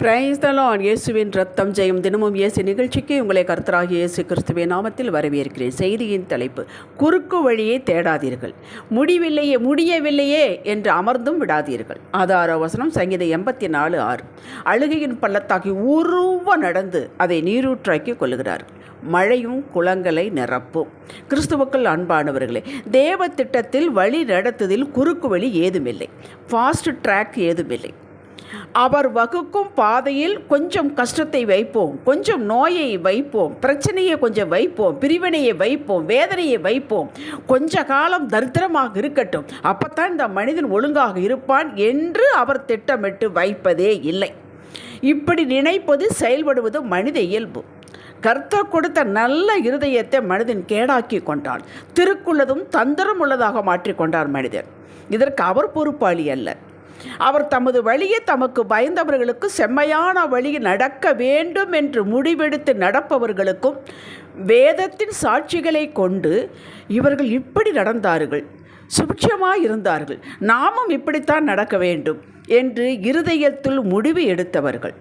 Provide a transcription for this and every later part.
Price தலான் இயேசுவின் ரத்தம் ஜெயம். தினமும் இயேசு நிகழ்ச்சிக்கு உங்களை கர்த்தராகிய இயேசு கிறிஸ்துவின் நாமத்தில் வரவேற்கிறேன். செய்தியின் தலைப்பு குறுக்கு வழியை தேடாதீர்கள். முடிவில்லையே முடியவில்லையே என்று அமர்ந்தும் விடாதீர்கள். ஆதார வசனம் சங்கீத எண்பத்தி நாலு ஆறு. அழுகையின் பள்ளத்தாக்கி உருவ நடந்து அதை நீரூற்றாக்கி கொள்ளுகிறார். மழையும் குளங்களை நிரப்பும். கிறிஸ்துவுக்கள் அன்பானவர்களே தேவ திட்டத்தில் வழி நடத்துதில் குறுக்கு வழி ஏதுமில்லை. ஃபாஸ்ட் ட்ராக் ஏதுமில்லை. அவர் வகுக்கும் பாதையில் கொஞ்சம் கஷ்டத்தை வைப்போம் கொஞ்சம் நோயை வைப்போம் பிரச்சனையை கொஞ்சம் வைப்போம் பிரிவினையை வைப்போம் வேதனையை வைப்போம். கொஞ்ச காலம் தரித்திரமாக இருக்கட்டும். அப்பத்தான் இந்த மனிதன் ஒழுங்காக இருப்பான் என்று அவர் திட்டமிட்டு வைப்பதே இல்லை. இப்படி நினைப்பது செயல்படுவது மனித இயல்பு. கர்த்தர் கொடுத்த நல்ல இருதயத்தை மனிதன் கேடாக்கி கொண்டான். திருக்குள்ளதும் தந்திரம் உள்ளதாக மாற்றிக்கொண்டார் மனிதன் இதற்கு அவர் பொறுப்பாளி அல்ல அவர் தமது வழியை தமக்கு பயந்தவர்களுக்கு செம்மையான வழி நடக்க வேண்டும் என்று முடிவெடுத்து நடப்பவர்களுக்கும் வேதத்தின் சாட்சிகளை கொண்டு இவர்கள் இப்படி நடந்தார்கள். சுபிட்சமாக இருந்தார்கள். நாமும் இப்படித்தான் நடக்க வேண்டும் என்று இருதயத்தில் முடிவு எடுத்தவர்கள்.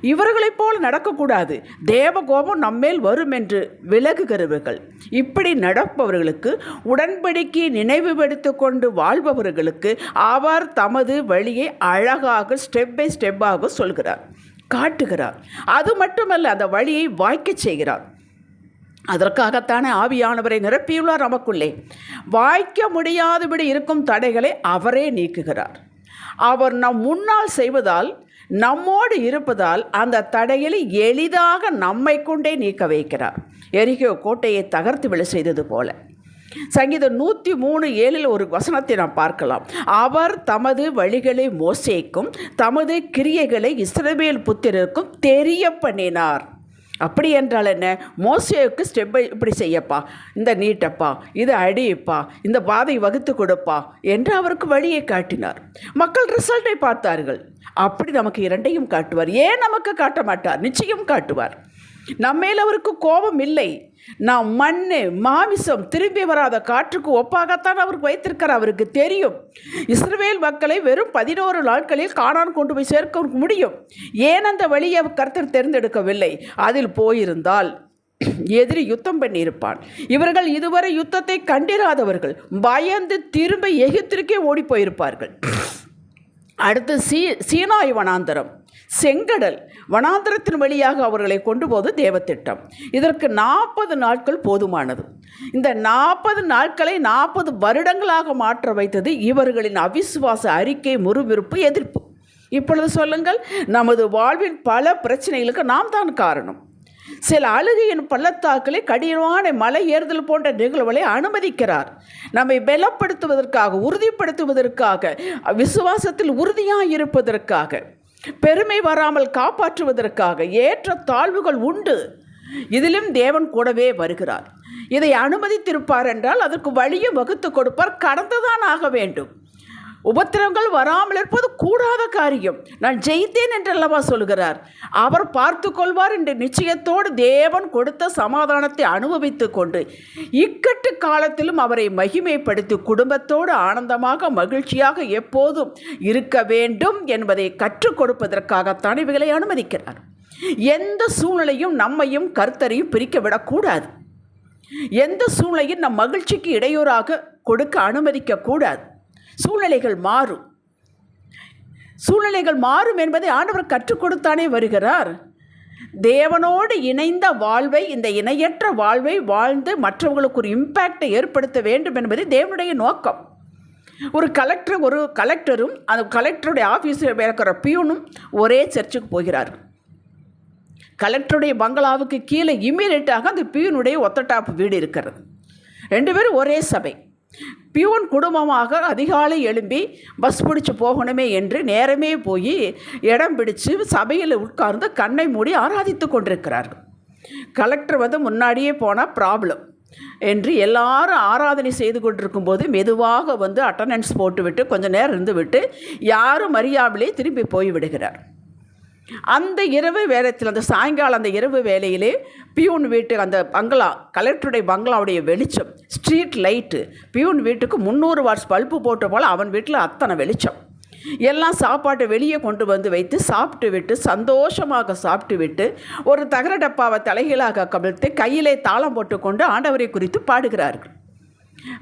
இவர்களைப் போல் நடக்கக்கூடாது. தேவகோபம் நம்மேல் வரும் என்று விலகுகிறவர்கள். இப்படி நடப்பவர்களுக்கு உடன்படிக்கை நினைவுபடுத்தி கொண்டு வாழ்பவர்களுக்கு அவர் தமது வழியை அழகாக ஸ்டெப் பை ஸ்டெப்பாக சொல்கிறார் காட்டுகிறார். அது மட்டுமல்ல அந்த வழியை வாய்க்கச் செய்கிறார். அதற்காகத்தானே ஆவியானவரை நிரப்பியுள்ளார் நமக்குள்ளே. வாய்க்க முடியாதபடி இருக்கும் தடைகளை அவரே நீக்குகிறார். அவர் நம் முன்னால் செய்வதால் நம்மோடு இருப்பதால் அந்த தடைகளை எளிதாக நம்மை கொண்டே நீக்க வைக்கிறார். எரிகோ கோட்டையை தகர்த்து விழ செய்தது போல. சங்கீதம் நூற்றி மூணு ஏழில் ஒரு வசனத்தை நாம் பார்க்கலாம். அவர் தமது வழிகளை மோசேக்கும் தமது கிரியைகளை இஸ்ரவேல் புத்திரருக்கும் தெரிய பண்ணினார். அப்படி என்றால் என்ன? மோசேவுக்கு ஸ்டெப்பை இப்படி செய்யப்பா. இந்த நீட்டப்பா இது அடியப்பா இந்த பாதை வகுத்து கொடுப்பா என்று அவருக்கு வழியை காட்டினார். மக்கள் ரிசல்ட்டை பார்த்தார்கள். அப்படி நமக்கு இரண்டையும் காட்டுவார். ஏன் நமக்கு காட்ட மாட்டார் நிச்சயம் காட்டுவார். நம்மேல் அவருக்கு கோபம் இல்லை. நாம் மண் மாமிசம் திரும்பி வராத காற்றுக்கு ஒப்பாகத்தான் அவருக்கு வைத்திருக்கிறார் அவருக்கு தெரியும். இஸ்ரேல் மக்களை வெறும் பதினோரு நாட்களில் காணான் கொண்டு போய் சேர்க்க முடியும். ஏன் அந்த வழியை கர்த்தர் தேர்ந்தெடுக்கவில்லை? அதில் போயிருந்தால் எதிரி யுத்தம் பண்ணியிருப்பான். இவர்கள் இதுவரை யுத்தத்தை கண்டிராதவர்கள். பயந்து திரும்ப எகித்திற்கே ஓடி போயிருப்பார்கள். அடுத்து சீ சீனாய் வனாந்தரம். செங்கடல் வனாந்தரத்தின் வழியாக அவர்களை கொண்டு போது தேவத்திட்டம். இதற்கு நாற்பது நாட்கள் போதுமானது. இந்த நாற்பது நாட்களை நாற்பது வருடங்களாக மாற்ற வைத்தது இவர்களின் அவிசுவாச அறிக்கை முறுவிறுப்பு எதிர்ப்பு. இப்பொழுது சொல்லுங்கள் நமது வாழ்வின் பல பிரச்சனைகளுக்கு நாம் தான் காரணம். சில அழுகையின் பள்ளத்தாக்களை கடினமான மலை ஏறுதல் போன்ற நிகழ்வுகளை அனுமதிக்கிறார். நம்மை பலப்படுத்துவதற்காக உறுதிப்படுத்துவதற்காக விசுவாசத்தில் உறுதியாக இருப்பதற்காக பெருமை வராமல் காப்பாற்றுவதற்காக ஏற்ற தாழ்வுகள் உண்டு. இதிலும் தேவன் கூடவே வருகிறார். இதை அனுமதித்திருப்பார் என்றால் அதற்கு வழியும் வகுத்து கொடுப்பார். கடந்துதான் ஆக வேண்டும். உபத்திரவங்கள் வராமல் இருப்பது கூடாத காரியம். நான் ஜெயித்தேன் என்றல்லவா சொல்கிறார். அவர் பார்த்து கொள்வார் என்ற நிச்சயத்தோடு தேவன் கொடுத்த சமாதானத்தை அனுபவித்து கொண்டு இக்கட்டு காலத்திலும் அவரை மகிமைப்படுத்தி குடும்பத்தோடு ஆனந்தமாக மகிழ்ச்சியாக எப்போதும் இருக்க வேண்டும் என்பதை கற்றுக் கொடுப்பதற்காகத்தான் இவைகளை அனுமதிக்கிறார். எந்த சூழ்நிலையும் நம்மையும் கர்த்தரையும் பிரிக்க விடக்கூடாது. எந்த சூழ்நிலையும் நம் மகிழ்ச்சிக்கு இடையூறாக கொடுக்க அனுமதிக்கக்கூடாது. சூழ்நிலைகள் மாறும். சூழ்நிலைகள் மாறும் என்பதை ஆண்டவர் கற்றுக் கொடுத்தானே வருகிறார். தேவனோடு இணைந்த வாழ்வை இந்த இணையற்ற வாழ்வை வாழ்ந்து மற்றவங்களுக்கு ஒரு இம்பேக்டை ஏற்படுத்த வேண்டும் என்பது தேவனுடைய நோக்கம். ஒரு கலெக்டர் ஒரு கலெக்டரும் அந்த கலெக்டருடைய ஆஃபீஸில் இருக்கிற பியூனும் ஒரே சர்ச்சுக்கு போகிறார். கலெக்டருடைய பங்களாவுக்கு கீழே இம்மீடியட்டாக அந்த பியூனுடைய ஒத்தட்டாப்பு வீடு இருக்கிறது. ரெண்டு பேரும் ஒரே சபை. பியூன் குடும்பமாக அதிகாலை எழும்பி பஸ் பிடிச்சி போகணுமே என்று நேரமே போய் இடம் பிடிச்சு சபையில் உட்கார்ந்து கண்ணை மூடி ஆராதித்து கொண்டிருக்கிறார்கள் கலெக்டர் வந்து முன்னாடியே போனால் ப்ராப்ளம் என்று எல்லாரும் ஆராதனை செய்து கொண்டிருக்கும் போது மெதுவாக வந்து அட்டண்டன்ஸ் போட்டுவிட்டு கொஞ்சம் நேரம் இருந்துவிட்டு யாரும் அறியாமலே திரும்பி போய் விடுகிறார். அந்த இரவு வேலத்தில் அந்த சாயங்காலம் அந்த இரவு வேலையிலே பியூன் வீட்டு அந்த பங்களா கலெக்டருடைய பங்களாவுடைய வெளிச்சம் ஸ்ட்ரீட் லைட்டு பியூன் வீட்டுக்கு முந்நூறு வாட்ஸ் பல்பு போட்ட போல் அவன் வீட்டில் அத்தனை வெளிச்சம். எல்லாம் சாப்பாட்டை வெளியே கொண்டு வந்து வைத்து சாப்பிட்டு விட்டு சந்தோஷமாக சாப்பிட்டு விட்டு ஒரு தகர டப்பாவை தலைகீழாக கவிழ்த்து கையிலே தாளம் போட்டுக்கொண்டு ஆண்டவரை குறித்து பாடுகிறார்கள்.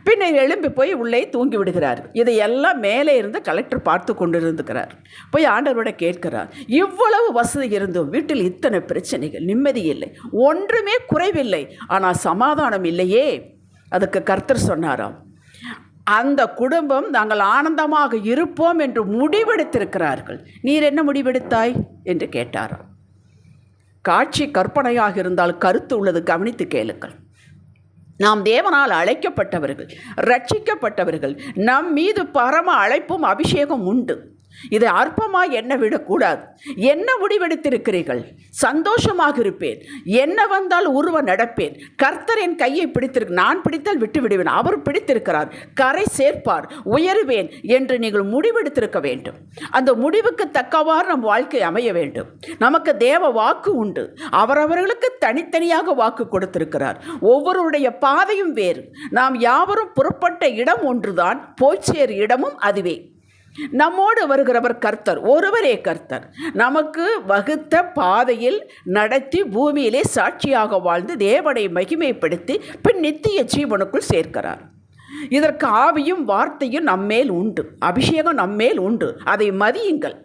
பின்னர் எழும்பி போய் உள்ளே தூங்கி விடுகிறார். இதையெல்லாம் மேலே இருந்து கலெக்டர் பார்த்து கொண்டிருந்துக்கிறார் போய் ஆண்டவரோட கேட்கிறார். இவ்வளவு வசதி இருந்தும் வீட்டில் இத்தனை பிரச்சனைகள் நிம்மதி இல்லை. ஒன்றுமே குறைவில்லை. ஆனால் சமாதானம் இல்லையே. அதுக்கு கர்த்தர் சொன்னாராம். அந்த குடும்பம் நாங்கள் ஆனந்தமாக இருப்போம் என்று முடிவெடுத்திருக்கிறார்கள். நீர் என்ன முடிவெடுத்தாய்? என்று கேட்டாராம். காட்சி கற்பனையாக இருந்தால் கருத்து உள்ளது கவனித்து கேளுங்கள். நாம் தேவனால் அழைக்கப்பட்டவர்கள் ரட்சிக்கப்பட்டவர்கள் நம் மீது பரம அழைப்பும் அபிஷேகம் உண்டு. இதை அற்பமாக என்ன விடக்கூடாது. என்ன முடிவெடுத்திருக்கிறீர்கள்? சந்தோஷமாக இருப்பேன். என்ன வந்தால் உருவ நடப்பேன். கர்த்தர் என் கையை பிடித்திருக்கு நான் பிடித்தால் விட்டு விடுவேன் அவர் பிடித்திருக்கிறார். கரை சேர்ப்பார். உயருவேன் என்று நீங்கள் முடிவெடுத்திருக்க வேண்டும். அந்த முடிவுக்கு தக்கவாறு நம் வாழ்க்கை அமைய வேண்டும். நமக்கு தேவ வாக்கு உண்டு. அவரவர்களுக்கு தனித்தனியாக வாக்கு கொடுத்திருக்கிறார். ஒவ்வொருடைய பாதையும் வேறு. நாம் யாவரும் புறப்பட்ட இடம் ஒன்றுதான். போய் சேர் இடமும் அதுவே. நம்மோடு வருகிறவர் கர்த்தர் ஒருவரே கர்த்தர். நமக்கு வகுத்த பாதையில் நடத்தி பூமியிலே சாட்சியாக வாழ்ந்து தேவனை மகிமைப்படுத்தி பின் நித்திய ஜீவனுக்குள் சேர்க்கிறார். இதற்கு ஆவியும் வார்த்தையும் நம்மேல் உண்டு. அபிஷேகம் நம்மேல் உண்டு. அதை மதியுங்கள்.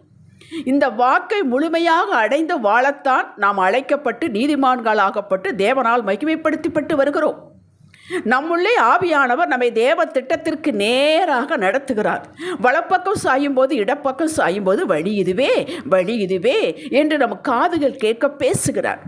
இந்த வாக்கை முழுமையாக அடைந்து வாழத்தான் நாம் அழைக்கப்பட்டு நீதிமான்களாகப்பட்டு தேவனால் மகிமைப்படுத்தப்பட்டு வருகிறோம். நம்முள்ளே ஆவியானவர் நம்மை தேவ திட்டத்திற்கு நேராக நடத்துகிறார். வலப்பக்கம் சாயும் போது இடப்பக்கம் சாயும் போது வழி இதுவே வழி இதுவே என்று நம் காதுகள் கேட்க பேசுகிறார்.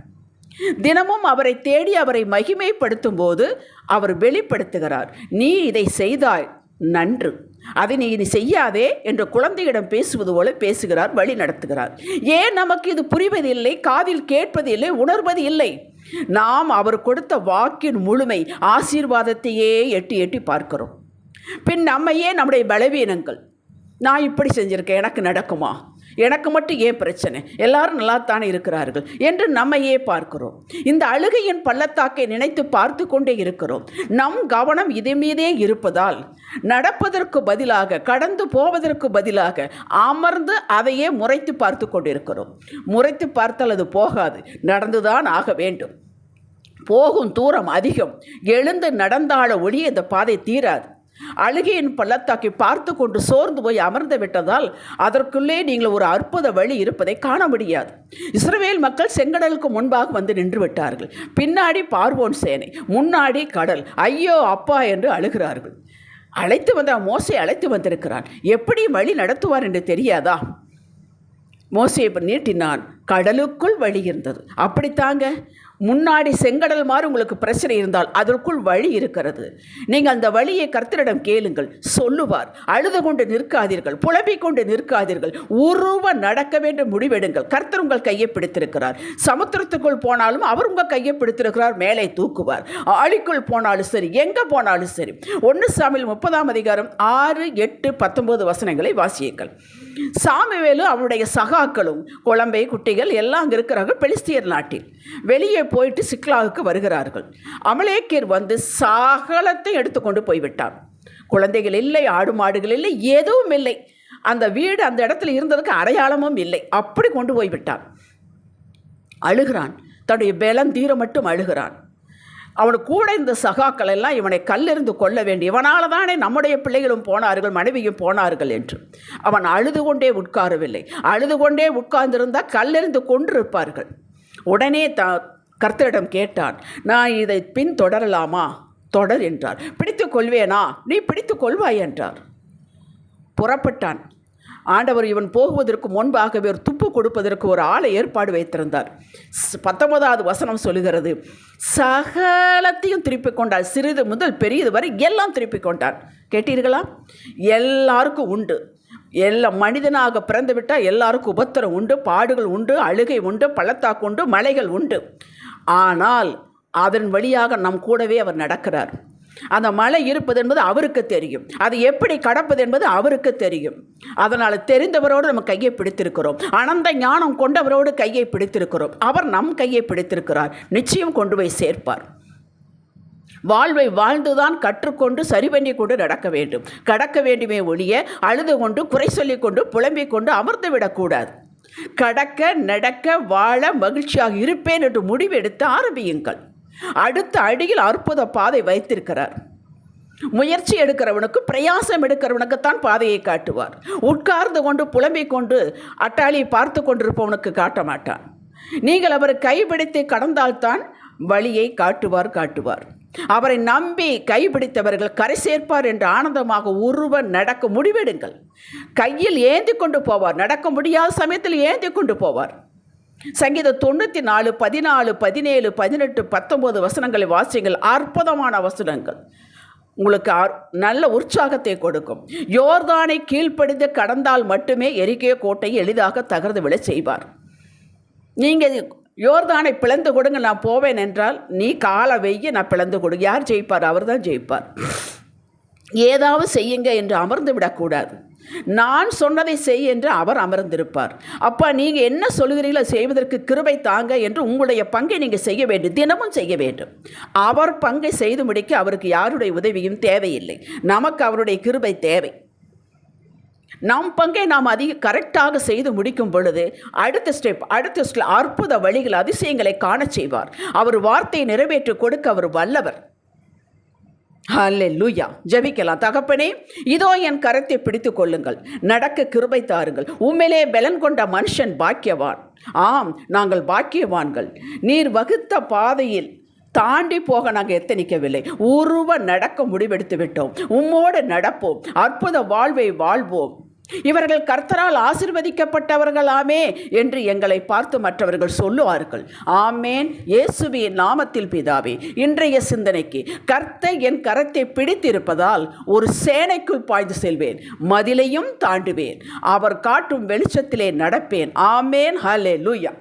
தினமும் அவரை தேடி அவரை மகிமைப்படுத்தும் போது அவர் வெளிப்படுத்துகிறார். நீ இதை செய்தாய் நன்று. அதை நீ இனி செய்யாதே என்று குழந்தையிடம் பேசுவது போல பேசுகிறார் வழி நடத்துகிறார். ஏன் நமக்கு இது புரிவதில்லை காதில் கேட்பதில்லை உணர்வது இல்லை நாம் அவர் கொடுத்த வாக்கின் முழுமை ஆசீர்வாதத்தையே எட்டி எட்டி பார்க்கிறோம். பின் நம்மையே நம்முடைய பலவீனங்கள். நான் இப்படி செஞ்சுருக்கேன் எனக்கு நடக்குமா? எனக்கு மட்டும் ஏன் பிரச்சனை? எல்லாரும் நல்லாத்தானே இருக்கிறார்கள் என்று நம்மையே பார்க்கிறோம். இந்த அழுகையின் பள்ளத்தாக்கை நினைத்து பார்த்து கொண்டே இருக்கிறோம். நம் கவனம் இது மீதே இருப்பதால் நடப்பதற்கு பதிலாக கடந்து போவதற்கு பதிலாக அமர்ந்து அதையே முறைத்து பார்த்து கொண்டிருக்கிறோம். முறைத்து பார்த்தால் அது போகாது நடந்துதான் ஆக வேண்டும். போகும் தூரம் அதிகம். எழுந்து நடந்தால ஒளி இந்த பாதை தீராது. அழுகையின் பள்ளத்தாக்கி பார்த்து கொண்டு சோர்ந்து போய் அமர்ந்து விட்டதால் அதற்குள்ளே நீங்கள் ஒரு அற்புத வழி இருப்பதை காண முடியாது. இஸ்ரவேல் மக்கள் செங்கடலுக்கு முன்பாக வந்து நின்று விட்டார்கள். பின்னாடி பார்வோன் சேனை முன்னாடி கடல். ஐயோ அப்பா என்று அழுகிறார்கள். அழைத்து வந்த மோசை அழைத்து வந்திருக்கிறான். எப்படி வழி நடத்துவார் என்று தெரியாதா? மோசையை நீட்டினான். கடலுக்குள் வழி இருந்தது. அப்படித்தாங்க? முன்னாடி செங்கடல் மாதிரி உங்களுக்கு பிரச்சனை இருந்தால் அதற்குள் வழி இருக்கிறது. நீங்கள் அந்த வழியை கர்த்தரிடம் கேளுங்கள். சொல்லுவார். அழுது கொண்டு நிற்காதீர்கள். புலம்பிக் கொண்டு நிற்காதீர்கள். உருவ நடக்க வேண்டும் முடிவெடுங்கள். கர்த்தர் உங்கள் கையை பிடித்திருக்கிறார். சமுத்திரத்துக்குள் போனாலும் அவர் உங்கள் கையை பிடித்திருக்கிறார். மேலே தூக்குவார். ஆழிக்குள் போனாலும் சரி எங்கே போனாலும் சரி. ஒன்று சாமியில் முப்பதாம் அதிகாரம் ஆறு எட்டு பத்தொன்பது வசனங்களை வாசியுங்கள். சாமிவேலு அவனுடைய சகாக்களும் குழம்பை குட்டிகள் எல்லாம் அங்கே இருக்கிறார்கள் பெலிஸ்தியர் நாட்டில். வெளியே போயிட்டு சிக்லாவுக்கு வருகிறார்கள். அமலேக்கியர் வந்து சகலத்தை எடுத்துக்கொண்டு போய்விட்டான் குழந்தைகள் இல்லை ஆடு மாடுகள் இல்லை எதுவும் இல்லை. அந்த வீடு அந்த இடத்துல இருந்ததுக்கு அடையாளமும் இல்லை. அப்படி கொண்டு போய்விட்டான் அழுகிறான். தன்னுடைய பலம் தீர மட்டும் அழுகிறான். அவனு கூட இந்த சகாக்கள் எல்லாம் இவனை கல்லெறிந்து கொள்ள வேண்டி இவனால தானே நம்முடைய பிள்ளைகளும் போனார்கள் மனைவியும் போனார்கள் என்று. அவன் அழுது கொண்டே உட்காரவில்லை. அழுது கொண்டே உட்கார்ந்திருந்தால் கல்லெறிந்து கொண்டிருப்பார்கள் உடனே த கர்த்தரிடம் கேட்டான் நான் இதை பின் தொடரலாமா? தொடர் என்றார். பிடித்து கொள்வேனா? நீ பிடித்து கொள்வாய் என்றார். புறப்பட்டான். ஆண்டவர் இவன் போகுவதற்கு முன்பாகவே ஒரு துப்பு கொடுப்பதற்கு ஒரு ஆளை ஏற்பாடு வைத்திருந்தார். பத்தொன்பதாவது வசனம் சொல்லுகிறது சகலத்தையும் திருப்பி கொண்டார் சிறிது முதல் பெரியது வரை எல்லாம் திருப்பி கொண்டார் கேட்டீர்களா? எல்லாருக்கும் உண்டு. எல்லா மனிதனாக பிறந்து விட்டால் எல்லாருக்கும் உபத்திரம் உண்டு பாடுகள் உண்டு அழுகை உண்டு பள்ளத்தாக்கு உண்டு மலைகள் உண்டு. ஆனால் அதன் வழியாக நம் கூடவே அவர் நடக்கிறார். அந்த மலை இருப்பது என்பது அவருக்கு தெரியும். அது எப்படி கடப்பது என்பது அவருக்கு தெரியும். அதனால் தெரிந்தவரோடு நம்ம கையை பிடித்திருக்கிறோம். அனந்த ஞானம் கொண்டவரோடு கையை பிடித்திருக்கிறோம். அவர் நம் கையை பிடித்திருக்கிறார். நிச்சயம் கொண்டு போய் சேர்ப்பார். வாழ்வை வாழ்ந்துதான் கற்றுக்கொண்டு சரி பண்ணி கொண்டு நடக்க வேண்டும். கடக்க வேண்டுமே ஒழிய அழுது கொண்டு குறை சொல்லி கொண்டு புலம்பிக் கொண்டு அமர்ந்து விடக்கூடாது. கடக்க நடக்க வாழ மகிழ்ச்சியாக இருப்பேன் என்று முடிவெடுத்து ஆரம்பியுங்கள். அடுத்த அடியில் அற்புத பாதை வைத்திருக்கிறார். முயற்சி எடுக்கிறவனுக்கு பிரயாசம் எடுக்கிறவனுக்குத்தான் பாதையை காட்டுவார். உட்கார்ந்து கொண்டு புலம்பிக் கொண்டு அட்டாளியை பார்த்து கொண்டிருப்பவனுக்கு காட்ட மாட்டான் நீங்கள் அவரை கைப்பிடித்து கடந்தால்தான் வழியை காட்டுவார் காட்டுவார். அவரை நம்பி கைப்பிடித்தவர்கள் கரை சேர்ப்பார் என்று ஆனந்தமாக உருவ நடக்க முடிவெடுங்கள். கையில் ஏந்தி கொண்டு போவார். நடக்க முடியாத சமயத்தில் ஏந்தி கொண்டு போவார். சங்கீத தொண்ணூற்றி நாலு பதினாலு பதினேழு பதினெட்டு பத்தொன்பது வசனங்களை வாசியுங்கள். அற்புதமான வசனங்கள். உங்களுக்கு நல்ல உற்சாகத்தை கொடுக்கும். யோர்தானை கீழ்ப்படிந்து கடந்தால் மட்டுமே எரிக்கே கோட்டையை எளிதாக தகர்ந்து விட செய்வார். நீங்கள் யோர்தானை பிளந்து கொடுங்க நான் போவேன் என்றால் நீ காலை வெய்ய நான் பிளந்து கொடு. யார் ஜெயிப்பார்? அவர் தான் ஜெயிப்பார். ஏதாவது செய்யுங்க என்று அமர்ந்து விடக்கூடாது. நான் சொன்னதை செய் என்று அவர் அமர்ந்திருப்பார். அப்பா நீங்கள் என்ன சொல்கிறீங்களோ செய்வதற்கு கிருபை தாங்க என்று உங்களுடைய பங்கை நீங்கள் செய்ய வேண்டும் தினமும் செய்ய வேண்டும். அவர் பங்கை செய்து முடிக்க அவருக்கு யாருடைய உதவியும் தேவையில்லை. நமக்கு அவருடைய கிருபை தேவை. நம் பங்கை நாம் அதிக கரெக்டாக செய்து முடிக்கும் பொழுது அடுத்த ஸ்டெப் அடுத்த ஸ்டெப் அற்புத வழிகள் அதிசயங்களை காணச் செய்வார். அவர் வார்த்தையை நிறைவேற்றி கொடுக்க அவர் வல்லவர். லூயா ஜெபிக்கலாம். தகப்பனே இதோ என் கரத்தை பிடித்து கொள்ளுங்கள். நடக்க கிருபை தாருங்கள். உண்மையிலே பலன் கொண்ட மனுஷன் பாக்கியவான். ஆம் நாங்கள் பாக்கியவான்கள். நீர் வகுத்த பாதையில் தாண்டி போக நாங்கள் எத்தனிக்கவில்லை. உருவ நடக்க முடிவெடுத்து விட்டோம் உம்மோடு நடப்போம். அற்புத வாழ்வை வாழ்வோம். இவர்கள் கர்த்தரால் ஆசிர்வதிக்கப்பட்டவர்களாமே என்று எங்களை பார்த்து மற்றவர்கள் சொல்லுவார்கள். ஆமேன். இயேசுவின் நாமத்தில் பிதாவே இன்றைய சிந்தனைக்கு கர்த்தை என் கரத்தை பிடித்திருப்பதால் ஒரு சேனைக்குள் பாய்ந்து செல்வேன் மதிலையும் தாண்டுவேன். அவர் காட்டும் வெளிச்சத்திலே நடப்பேன். ஆமேன். ஹலே லூயா